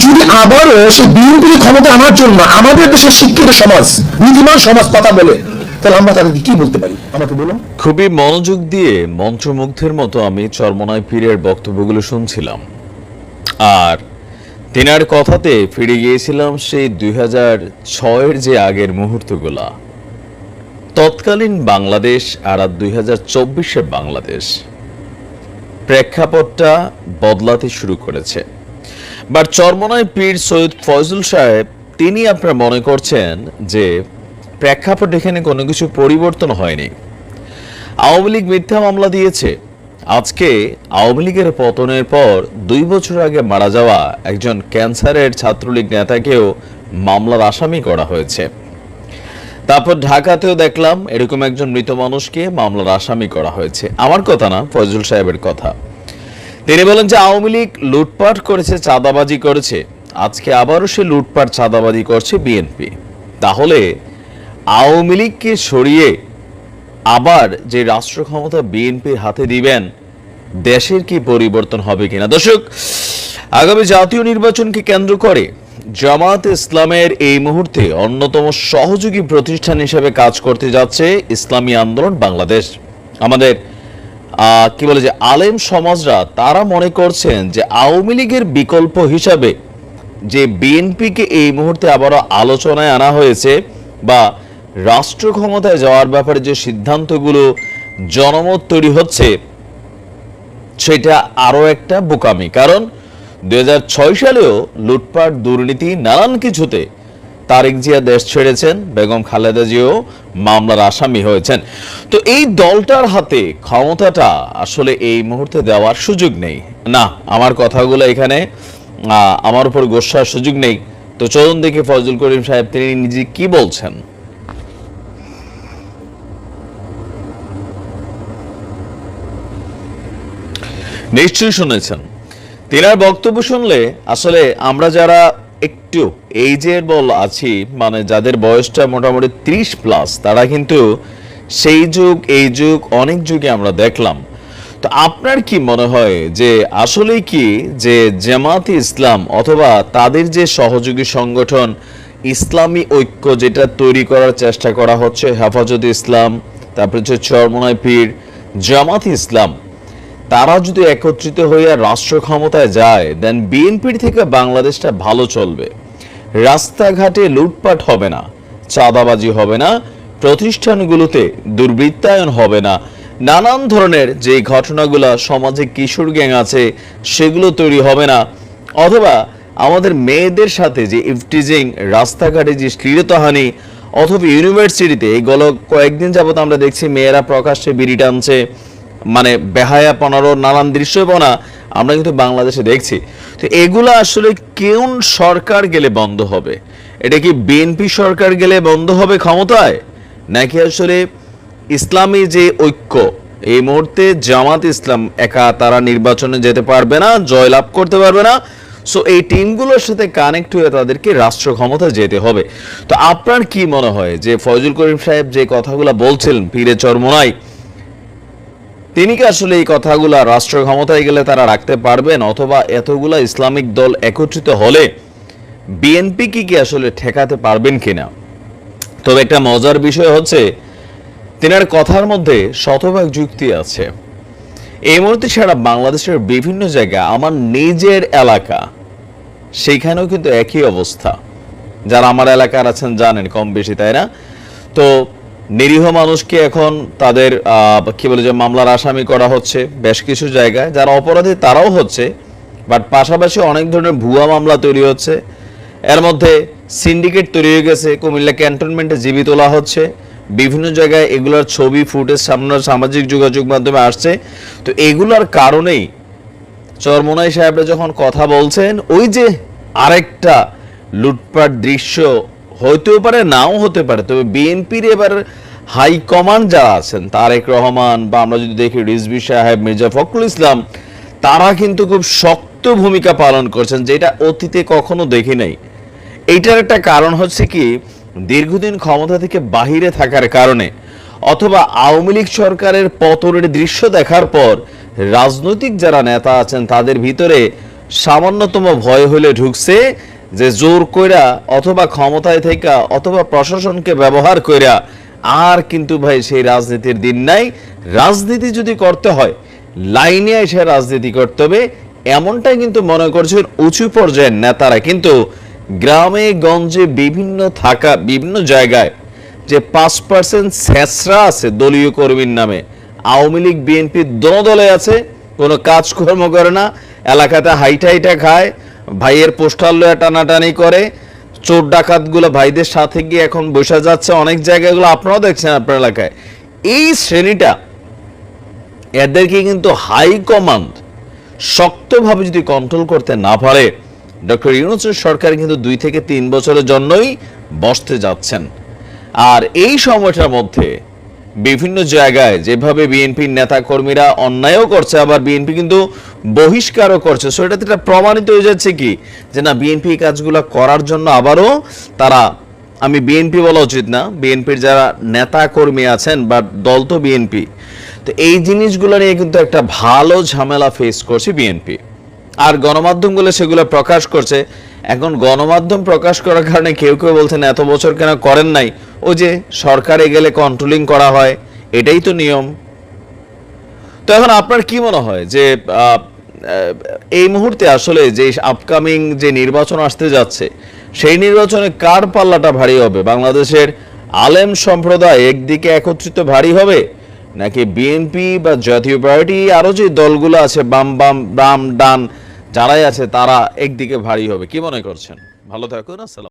যদি আবারও সে বিএনপির ক্ষমতা আনার জন্য আমাদের দেশের শিক্ষিত সমাজ, নীতিমান সমাজ কথা বলে খুবই মনোযোগ দিয়ে মন্ত্রমুগ্ধের মতো আমি চরমনায় পীরের বক্তব্যগুলো শুনছিলাম। আর তেনার কথাতে ফিরে গিয়েছিলাম সেই দুই হাজার ছয়ের যে আগের মুহূর্তগুলা। তৎকালীন বাংলাদেশ আর আর দুই হাজার চব্বিশের বাংলাদেশ। প্রেক্ষাপটটা বদলাতে শুরু করেছে। বাট চরমনায় পীর সৈয়দ ফয়জুল সাহেব, তিনি আপনার মনে করছেন যে প্রেক্ষাপট এখানে কোনো কিছু পরিবর্তন হয়নি। আওয়ামী লীগ মিথ্যা মামলা দিয়েছে। আজকে আওয়ামী লীগের পতনের পর দুই বছর আগে মারা যাওয়া একজন ক্যান্সারের ছাত্রলীগ নেতাকেও মামলার আসামি করা হয়েছে। তারপর ঢাকাতেও দেখলাম এরকম একজন মৃত মানুষকে মামলার আসামি করা হয়েছে। আমার কথা না ফজল সাহেবের কথা। তিনি বলেন যে আওয়ামী লীগ লুটপাট করেছে, চাঁদাবাজি করেছে। আজকে আবারও সে লুটপাট, চাঁদাবাজি করছে বিএনপি তাহলে আওয়ামী লীগকে সরিয়ে আবার যে রাষ্ট্র ক্ষমতা বিএনপির হাতে দিবেন, দেশের কি পরিবর্তন হবে কিনা? দর্শক, আগামী জাতীয় নির্বাচনকে কেন্দ্র করে জামাত ইসলামের এই মুহূর্তে অন্যতম সহযোগী প্রতিষ্ঠান হিসেবে কাজ করতে যাচ্ছে ইসলামী আন্দোলন বাংলাদেশ। আমাদের কি বলে যে আলেম সমাজরা, তারা মনে করছেন যে আওয়ামী লীগের বিকল্প হিসাবে যে বিএনপিকে এই মুহূর্তে আবারও আলোচনায় আনা হয়েছে বা রাষ্ট্র ক্ষমতায় যাওয়ার ব্যাপারে যে সিদ্ধান্তগুলো জনমত তৈরি হচ্ছে, সেটা আরও একটা বোকামি। কারণ দু হাজার ছয় সালেও লুটপাট, দুর্নীতি, নানান কিছুতে তারেক জিয়া দেশ ছেড়েছেন, বেগম খালেদা জিয়াও মামলার আসামি হয়েছেন। তো এই দলটার হাতে ক্ষমতাটা আসলে এই মুহূর্তে দেওয়ার সুযোগ নেই। না, আমার কথাগুলো এখানে আমার উপর গোসার সুযোগ নেই। তো চলুন দেখি ফজল করিম সাহেব, তিনি নিজে কি বলছেন? নিশ্চয়ই শুনেছেন। তিনার বক্তব্য শুনলে আসলে আমরা যারা একটু এইজের বল আছি মানে যাদের বয়সটা মোটামুটি ত্রিশ প্লাস তারা কিন্তু সেই যুগ, এই যুগ, অনেক যুগে আমরা দেখলাম। তো আপনার কি মনে হয় যে আসলে কি যে জামাত ইসলাম অথবা তাদের যে সহযোগী সংগঠন, ইসলামী ঐক্য যেটা তৈরি করার চেষ্টা করা হচ্ছে, হেফাজত ইসলাম, তারপরে হচ্ছে চরমনায় পীর, জামাত ইসলাম তারা যদি একত্রিত হয়ে রাষ্ট্র ক্ষমতায় যায় দেন বিএনপির থেকে বাংলাদেশটা ভালো চলবে। রাস্তাঘাটে লুটপাট হবে না, চাঁদাবাজি হবে না, প্রতিষ্ঠানগুলোতে দুর্বৃত্তায়ন হবে না। নানান ধরনের যে ঘটনাগুলো সমাজে কিশোর গ্যাং আছে, সেগুলো তৈরি হবে না। অথবা আমাদের মেয়েদের সাথে যে ইফটিজিং, রাস্তাঘাটে যে শ্লীলতাহানি অথবা ইউনিভার্সিটিতে এই গল কয়েকদিন যাবত আমরা দেখছি মেয়েরা প্রকাশ্যে বিড়ি টানছে। মানে বেহায়া পনারো নানান দৃশ্যপনা আমরা কিন্তু বাংলাদেশে দেখছি। তো এগুলো আসলে কোন সরকার গেলে বন্ধ হবে? এটা কি বিএনপি সরকার গেলে বন্ধ হবে ক্ষমতায়? নাকি আসলে ইসলামী যে ঐক্য, এই মুহূর্তে জামাত ইসলাম একা তারা নির্বাচনে যেতে পারবে না, জয়লাভ করতে পারবে না সো এই টিমগুলোর সাথে কানেক্ট হয়ে তাদেরকে রাষ্ট্র ক্ষমতা যেতে হবে। তো আপনার কি মনে হয় যে ফয়জুল করিম সাহেব যে কথাগুলো বলছিলেন পীরে চরমোনাই তিনি কি আসলে এই কথাগুলা রাষ্ট্র ক্ষমতায় গেলে তারা রাখতে পারবেন অথবা এতগুলা ইসলামিক দল একত্রিত হলে বিএনপি কি কি আসলে ঠেকাতে পারবেন কিনা? তবে একটা মজার বিষয় হচ্ছে, তিনার কথার মধ্যে শতভাগ যুক্তি আছে। এই মুহূর্তে সারা বাংলাদেশের বিভিন্ন জায়গা আমার নিজের এলাকা সেইখানেও কিন্তু একই অবস্থা। যারা আমার এলাকার আছেন জানেন কম বেশি, তাই না? তো নিরীহ মানুষকে এখন তাদের কি বলে যে মামলার আসামি করা হচ্ছে বেশ কিছু জায়গায়। যারা অপরাধী তারাও হচ্ছে, বাট পাশাপাশি অনেক ধরনের ভুয়া মামলা তৈরি হচ্ছে। এর মধ্যে সিন্ডিকেট তৈরি হয়ে গেছে, কুমিল্লা ক্যান্টনমেন্টে জীবি তোলা হচ্ছে। বিভিন্ন জায়গায় এগুলোর ছবি, ফুটেজ, সামনে সামাজিক যোগাযোগ মাধ্যমে আসছে। তো এগুলোর কারণেই চরমোনাই সাহেবরা যখন কথা বলছেন, ওই যে আরেকটা লুটপাট দৃশ্য হতেও পারে, নাও হতে পারে। তবে বিএনপির এবার হাই কমান্ড যারা আছেন, তারেক রহমান বা আমরা যদি দেখি রিজভি সাহেব, মির্জা ফখরুল ইসলাম, তারা কিন্তু খুব শক্ত ভূমিকা পালন করছেন, যেটা অতীতে কখনো দেখি নাই। এইটার একটা কারণ হচ্ছে কি, দীর্ঘদিন ক্ষমতা থেকে বাহিরে থাকার কারণে অথবা আওয়ামী লীগ সরকারের পতনের দৃশ্য দেখার পর রাজনৈতিক যারা নেতা আছেন, তাদের ভিতরে সামান্যতম ভয় হলে ঢুকছে যে জোর কইরা অথবা ক্ষমতায় থেকে অথবা প্রশাসনকে ব্যবহার কইরা আর কিন্তু ভাই সেই রাজনীতির দিন নাই। রাজনীতি যদি করতে হয়, লাইনে এসে রাজনীতি করতে হবে, এমনটাই কিন্তু মনে করছেন উঁচু পর্যায়ের নেতারা। কিন্তু গ্রামে, গঞ্জে বিভিন্ন থাকা, বিভিন্ন জায়গায় যে পাঁচ পার্সেন্ট স্যাঁচরা আছে দলীয় কর্মীর নামে, আওয়ামী লীগ, বিএনপি, দোনো দলে আছে, কোনো কাজকর্ম করে না, এলাকাতে হাইটা হাইটা খায় ভাইয়ের পোস্টার লয়ে টানাটানি করে, চোর ডাকাতগুলো ভাইদের সাথে গিয়ে এখন বসে যাচ্ছে অনেক জায়গাগুলো। আপনারাও দেখছেন আপনার এলাকায়। এই শ্রেণীটা, এদেরকে কিন্তু হাই কমান্ড শক্তভাবে যদি কন্ট্রোল করতে না পারে, ডক্টর ইউনুসের সরকার কিন্তু দুই থেকে তিন বছরের জন্যই বসতে যাচ্ছেন। আর এই সময়টার মধ্যে বিভিন্ন জায়গায় যেভাবে বিএনপির নেতা কর্মীরা অন্যায়ও করছে, আবার বিএনপি কিন্তু বহিষ্কারও করছে। সো এটাতে এটা প্রমাণিত হয়ে যাচ্ছে কি? যে না, বিএনপি কাজগুলো করার জন্য আবারও তারা, আমি বিএনপি বলা উচিত না, বিএনপির যারা নেতা কর্মী আছেন বা দল তো বিএনপি। তো এই জিনিসগুলো নিয়ে কিন্তু একটা ভালো ঝামেলা ফেস করছে বিএনপি। আর গণমাধ্যমগুলো সেগুলো প্রকাশ করছে। এখন গণমাধ্যম প্রকাশ করার কারণে কেউ কেউ বলছেন, এত বছর কেন করেন নাই? ও যে সরকারে গেলে কন্ট্রোলিং করা হয়, এটাই তো নিয়ম। তো এখন আপনার কি মনে হয় যে এই মুহূর্তে আসলে যে আপকামিং যে নির্বাচন আসতে যাচ্ছে, সেই নির্বাচনে কার পাল্লাটা ভারী হবে? বাংলাদেশের আলেম সম্প্রদায় একদিকে একত্রিত ভারী হবে, নাকি বিএনপি বা জাতীয় পার্টি আরও যে দলগুলো আছে, বাম বাম বাম, ডান যারাই আছে তারা একদিকে ভারী হবে। কি মনে করছেন? ভালো থাকুন আসসালাম